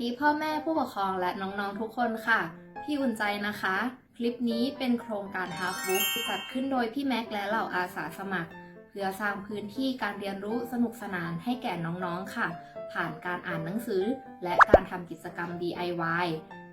ดีพ่อแม่ผู้ปกครองและน้องๆทุกคนค่ะ พี่อุ่นใจนะคะ คลิปนี้เป็นโครงการ Half Book จัดขึ้นโดยพี่แม็กและเหล่าอาสาสมัคร เพื่อสร้างพื้นที่การเรียนรู้สนุกสนานให้แก่น้องๆค่ะ ผ่านการอ่านหนังสือ และการทำกิจกรรม DIY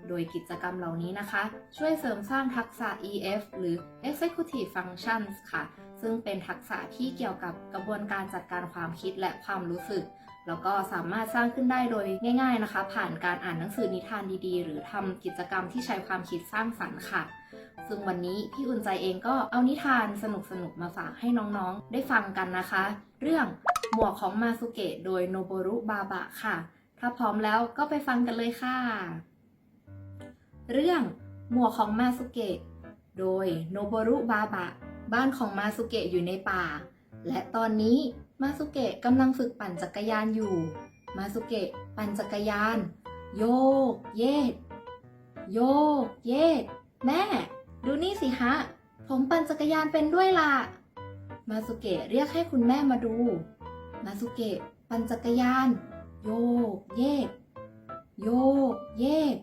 โดยกิจกรรมเหล่านี้นะคะ ช่วยเสริมสร้างทักษะ EF หรือ Executive Functions ค่ะ ซึ่งเป็นทักษะที่เกี่ยวกับกระบวนการจัดการความคิดและความรู้สึก แล้วก็สามารถสร้างขึ้นได้โดยง่าย ๆนะคะ ผ่านการอ่านหนังสือนิทานดีๆ หรือทำกิจกรรมที่ใช้ความคิดสร้างสรรค์ค่ะ ซึ่งวันนี้พี่อุ่นใจเองก็เอานิทานสนุกๆมาฝากให้น้องๆ ได้ฟังกันนะคะ เรื่องหมวกของมาสุเกะโดยโนโบรุบาบะค่ะ ถ้าพร้อมแล้วก็ไปฟังกันเลยค่ะ เรื่องหมวกของมาสุเกะโดยโนโบรุบาบะ บ้านของมาสุเกะอยู่ในป่า และตอนนี้ มาสุเกะกำลังฝึกปั่นจักรยานอยู่ มาสุเกะปั่นจักรยาน โยก เยกโยก เยกแม่ ดูนี่สิฮะ ผมปั่นจักรยานเป็นด้วยล่ะ มาสุเกะเรียกให้คุณแม่มาดู มาสุเกะปั่นจักรยาน โยก เยกโยก เยก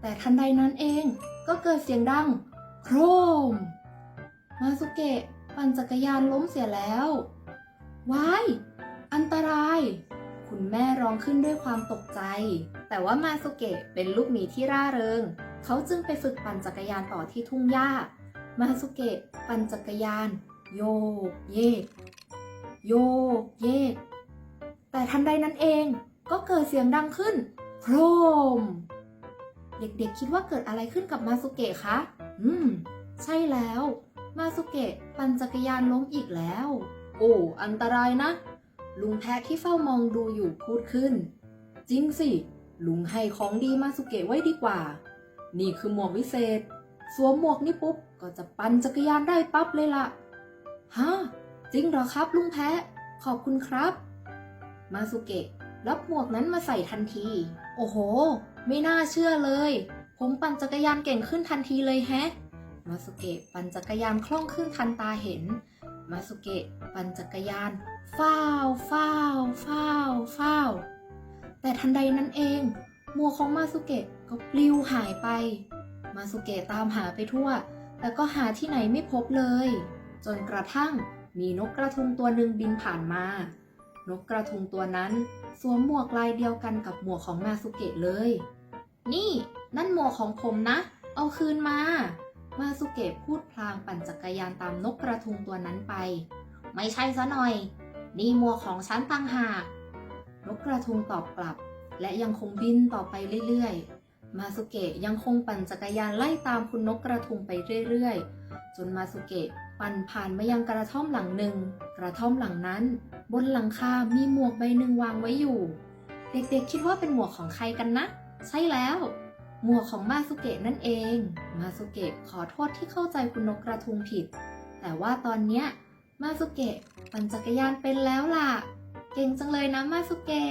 แต่ทันใดนั้นเองก็เกิดเสียงดัง โครม มาสุเกะปั่นจักรยานล้มเสียแล้ว ว้าย อันตราย คุณแม่ร้องขึ้นด้วยความตกใจ แต่ว่ามาสุเกะเป็นลูกหมีที่ร่าเริง เขาจึงไปฝึกปั่นจักรยานต่อที่ทุ่งหญ้า มาสุเกะปั่นจักรยาน โยกเยก โยกเยก แต่ทันใดนั้นเองก็เกิดเสียงดังขึ้นโครม เด็กๆคิดว่าเกิดอะไรขึ้นกับมาสุเกะคะ อืม ใช่แล้ว มาสุเกะปั่นจักรยานล้มอีกแล้ว โอ้อันตรายนะ ลุงแพะที่เฝ้ามองดูอยู่พูดขึ้น จริงสิ ลุงให้ของดีมาสุเกะไว้ดีกว่า นี่คือหมวกวิเศษ สวมหมวกนี่ปุ๊บ ก็จะปั่นจักรยานได้ปั๊บเลยล่ะฮะจริงเหรอครับลุงแพะ ขอบคุณครับ มาสุเกะรับหมวกนั้นมาใส่ทันที โอ้โห ไม่น่าเชื่อเลย ผมปั่นจักรยานเก่งขึ้นทันทีเลยแฮะ มาสุเกะปั่นจักรยานคล่องขึ้นทันตาเห็น มาสุเกะปั่นจักรยานฟ้าวฟ้าวฟ้าวฟ้าวแต่ทันใดนั้นเอง หมวกของมาสุเกะก็ปลิวหายไป มาสุเกะตามหาไปทั่ว แต่ก็หาที่ไหนไม่พบเลย จนกระทั่งมีนกกระทุงตัวหนึ่งบินผ่านมา นกกระทุงตัวนั้นสวมหมวกลายเดียวกันกับหมวกของมาสุเกะเลย นี่ นั่นหมวกของผมนะ เอาคืนมา มาสุเกะพูดพลางปั่นจักรยานตามนกกระทุงตัวนั้นไป ไม่ใช่ซะหน่อย นี่หมวของฉันต่างหาก นกกระทุงตอบกลับ และยังคงบินต่อไปเรื่อยๆ มาสุเกะยังคงปั่นจักรยานไล่ตามคุณนกกระทุงไปเรื่อยๆ จนมาสุเกะปั่นผ่านมายังกระท่อมหลังหนึ่ง กระท่อมหลังนั้น บนหลังคา มีหมวกใบหนึ่งวางไว้อยู่ เด็กๆคิดว่าเป็นหมวกของใครกันนะ ใช่แล้ว หมวกของมาสุเกะนั่นเอง มาสุเกะขอโทษที่เข้าใจคุณนกกระทุงผิด แต่ว่าตอนเนี้ยมาสุเกะปั่นจักรยานเป็นแล้วล่ะ เก่งจังเลยนะมาสุเกะ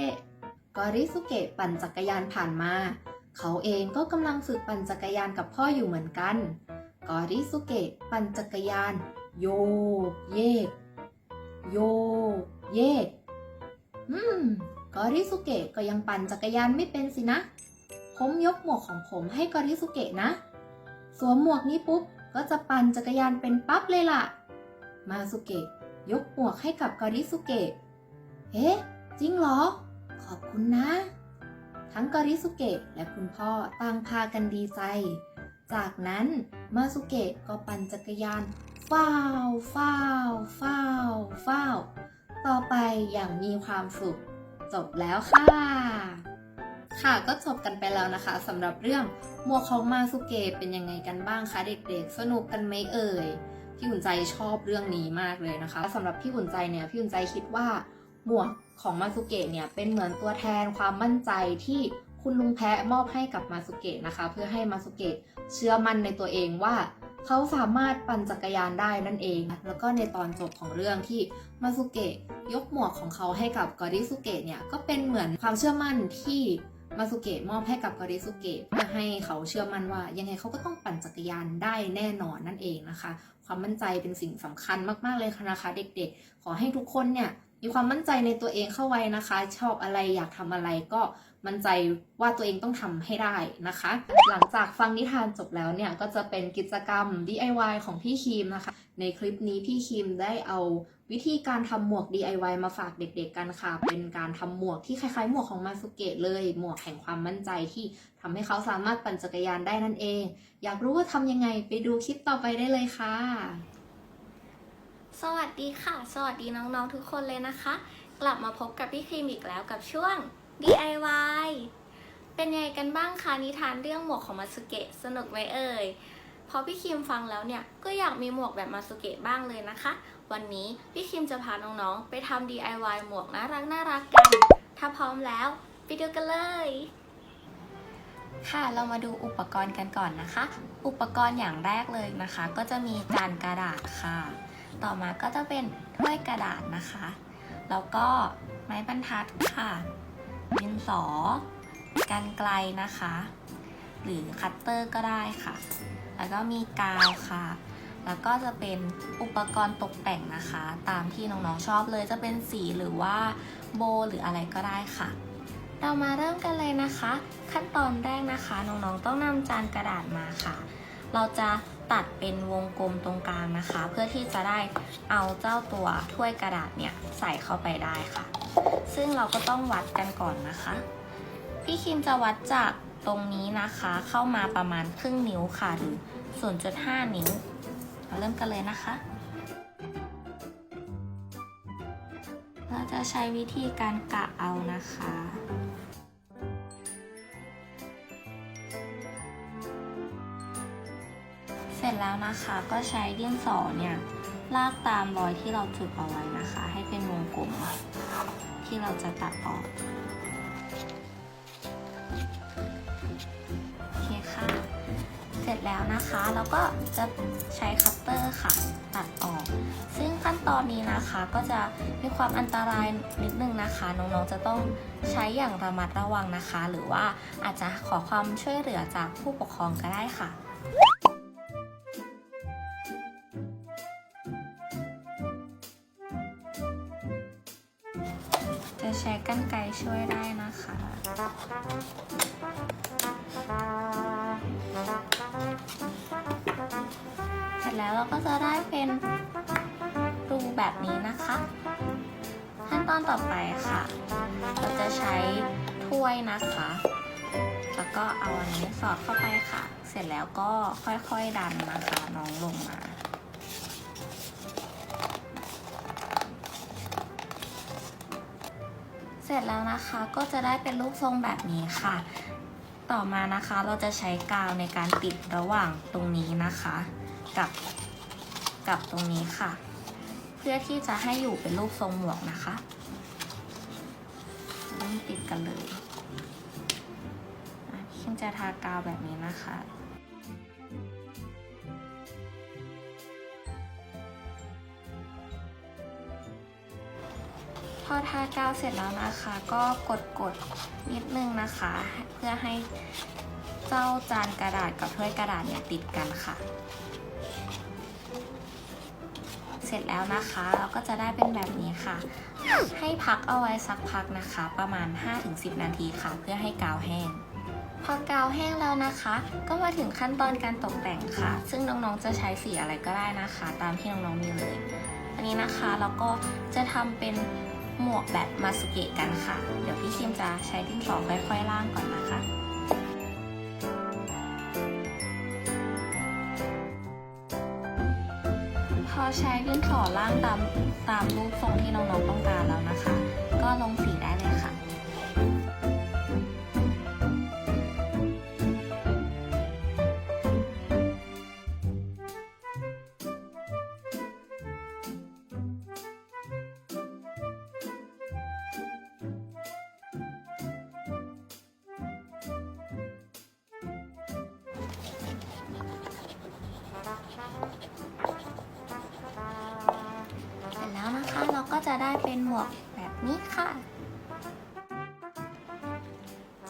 กอริสุเกะปั่นจักรยานผ่านมา เขาเองก็กำลังฝึกปั่นจักรยานกับพ่ออยู่เหมือนกัน กอริสุเกะปั่นจักรยาน โยกเยก โยกเยก อืม กอริสุเกะก็ยังปั่นจักรยานไม่เป็นสินะ ผมยกหมวกของผมให้กอริสุเกะนะ สวมหมวกนี้ปุ๊บ ก็จะปั่นจักรยานเป็นปั๊บเลยล่ะ มาสุเกะยกหมวกให้กับกอริสุเกะ เอ๊ะ จริงเหรอ ขอบคุณนะ ทั้งกอริสุเกะและคุณพ่อต่างพากันดีใจ จากนั้นมาสุเกะก็ปั่นจักรยานฟ้าวฟ้าวฟ้าวฟ้าว ต่อไปอย่างมีความสุข จบแล้วค่ะ ค่ะก็จบกันไปแล้วนะคะสำหรับเรื่องหมวกของมาสุเกะเป็นยังไงกันบ้างคะเด็กๆ สนุกกันไหมเอ่ยพี่อุ่นใจชอบเรื่องนี้มากเลยนะคะสำหรับพี่อุ่นใจเนี่ยพี่อุ่นใจคิดว่าหมวกของมาสุเกะเนี่ยเป็นเหมือนตัวแทนความมั่นใจที่คุณลุงแพะมอบให้กับมาสุเกะนะคะ เพื่อให้มาสุเกะเชื่อมั่นในตัวเองว่า เขาสามารถปั่นจักรยานได้นั่นเอง แล้วก็ในตอนจบของเรื่องที่มาสุเกะยกหมวกของเขาให้กับกอริสุเกะเนี่ยก็เป็นเหมือนความเชื่อมั่นที่ มาสุเกะมอบให้กับกอริสุเกะเพื่อให้เขาเชื่อมั่นว่า ยังไงเขาก็ต้องปั่นจักรยานได้แน่นอนนั่นเองนะคะ ความมั่นใจเป็นสิ่งสำคัญมากๆเลยค่ะนะคะ เด็กๆ ขอให้ทุกคนเนี่ยมีความมั่นใจในตัวเองเข้าไว้นะคะ ชอบอะไรอยากทำอะไรก็มั่นใจว่าตัวเองต้องทำให้ได้นะคะ หลังจากฟังนิทานจบแล้วเนี่ยก็จะเป็นกิจกรรม DIY ของพี่คีมนะคะ ในคลิปนี้พี่คิมได้เอา วิธีการทำหมวก DIY มาฝากเด็กๆกันค่ะ เป็นการทำหมวกที่คล้ายๆ หมวกของมาสุเกะเลย หมวกแห่งความมั่นใจที่ทำให้เขาสามารถปั่นจักรยานได้นั่นเอง อยากรู้ว่าทำยังไงไปดูคลิปต่อไปได้เลยค่ะ สวัสดีค่ะ สวัสดีน้องๆทุกคนเลยนะคะ กลับมาพบกับพี่ครีมอีกแล้วกับช่วง DIY เป็นไงกันบ้างคะนิทานเรื่องหมวกของมาสุเกะสนุกไหมเอ่ยพอพี่คิมฟังแล้วเนี่ยก็อยากมีหมวกแบบมาสุเกะบ้างเลยนะคะ วันนี้พี่คิมจะพาน้องๆ ไปทำ DIY หมวกน่ารักน่ารักกัน ถ้าพร้อมแล้ว ไปดูกันเลย ค่ะเรามาดูอุปกรณ์กันก่อนนะคะ อุปกรณ์อย่างแรกเลยนะคะ ก็จะมีจานกระดาษค่ะ ต่อมาก็จะเป็นถ้วยกระดาษนะคะ แล้วก็ไม้บรรทัดค่ะดินสอกันไกลนะคะ หรือคัตเตอร์ก็ได้ค่ะ แล้วก็มีกาวค่ะ แล้วก็จะเป็นอุปกรณ์ตกแต่งนะคะ ตามที่น้องๆชอบเลยจะเป็นสีหรือว่าโบหรืออะไรก็ได้ค่ะ เรามาเริ่มกันเลยนะคะ ขั้นตอนแรกนะคะน้องๆต้องนำจานกระดาษมาค่ะ เราจะตัดเป็นวงกลมตรงกลางนะคะ เพื่อที่จะได้เอาเจ้าตัวถ้วยกระดาษเนี่ยใส่เข้าไปได้ค่ะ ซึ่งเราก็ต้องวัดกันก่อนนะคะ พี่คิมจะวัดจากตรงนี้นะคะ เข้ามาประมาณครึ่งนิ้วค่ะหรือ0.5 นิ้ว เราเริ่มกันเลยนะคะ เราจะใช้วิธีการกะเอานะคะเสร็จแล้วนะคะก็ใช้ดินสอเนี่ยลากตามรอยที่เราจุดเอาไว้นะคะ ให้เป็นวงกลมที่เราจะตัดออก เสร็จแล้วนะคะแล้วก็จะใช้คัตเตอร์ค่ะตัดออก ซึ่งขั้นตอนนี้นะคะก็จะมีความอันตรายนิดนึงนะคะน้องๆจะต้องใช้อย่างระมัดระวังนะคะ หรือว่าอาจจะขอความช่วยเหลือจากผู้ปกครองก็ได้ค่ะจะใช้กันไกช่วยได้นะคะ ก็จะได้เป็นรูแบบนี้นะคะ ขั้นตอนต่อไปค่ะ เราจะใช้ถ้วยนะคะ แล้วก็เอาอันนี้สอดเข้าไปค่ะ เสร็จแล้วก็ค่อยๆดันนะคะน้องลงมาเสร็จแล้วนะคะก็จะได้เป็นรูปทรงแบบนี้ค่ะ ต่อมานะคะเราจะใช้กาวในการติดระหว่างตรงนี้นะคะ กับ กับตรงนี้ค่ะ เพื่อที่จะให้อยู่เป็นรูปทรงหมวกนะคะต้องติดกันเลยอะพี่คิมจะทากาวแบบนี้นะคะพอทากาวเสร็จแล้วนะคะ ก็กดกดๆนิดนึงนะคะ เพื่อให้เจ้าจานกระดาษกับถ้วยกระดาษเนี่ยติดกันค่ะ เสร็จแล้วนะคะ เราก็จะได้เป็นแบบนี้ค่ะ ให้พักเอาไว้สักพักนะคะ ประมาณ 5-10 นาทีค่ะ เพื่อให้กาวแห้ง พอกาวแห้งแล้วนะคะ ก็มาถึงขั้นตอนการตกแต่งค่ะ ซึ่งน้องๆจะใช้สีอะไรก็ได้นะคะ ตามที่น้องๆมีเลย อันนี้นะคะเราก็จะทำเป็นหมวกแบบมาสเกะกันค่ะ เดี๋ยวพี่คิมจะใช้ดินสอค่อยๆล่างก่อนนะคะ ใช้ดินสอล่างตามตามรูปทรงที่น้องๆต้องการแล้วนะคะ ก็ลงสีได้เลยค่ะ จะได้เป็นหมวกแบบนี้ค่ะ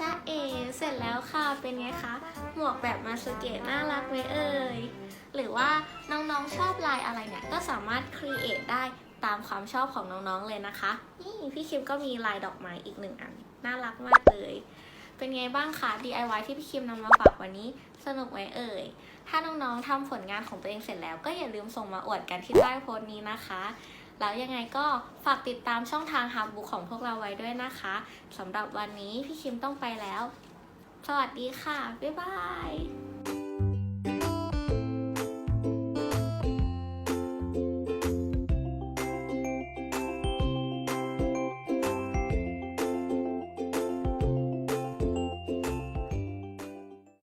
จ้าเอเสร็จแล้วค่ะเป็นไงคะ หมวกแบบมาสเกตน่ารักไหมเอ่ยหรือว่าน้องๆชอบลายอะไรเนี่ยก็สามารถครีเอทได้ตามความชอบของน้องๆเลยนะคะ นี่พี่คิมก็มีลายดอกไม้อีกหนึ่งอัน น่ารักมากเลย เป็นไงบ้างคะ DIY ที่พี่คิมนำมาฝากวันนี้สนุกไหมเอ่ย ถ้าน้องๆทำผลงานของตัวเองเสร็จแล้วก็อย่าลืมส่งมาอวดกันที่ใต้โพสต์นี้นะคะ แล้วยังไงก็ฝากติดตามช่องทางฮาบุกของพวกเราไว้ด้วยนะคะสำหรับวันนี้พี่คิมต้องไปแล้ว สวัสดีค่ะ บ๊ายบาย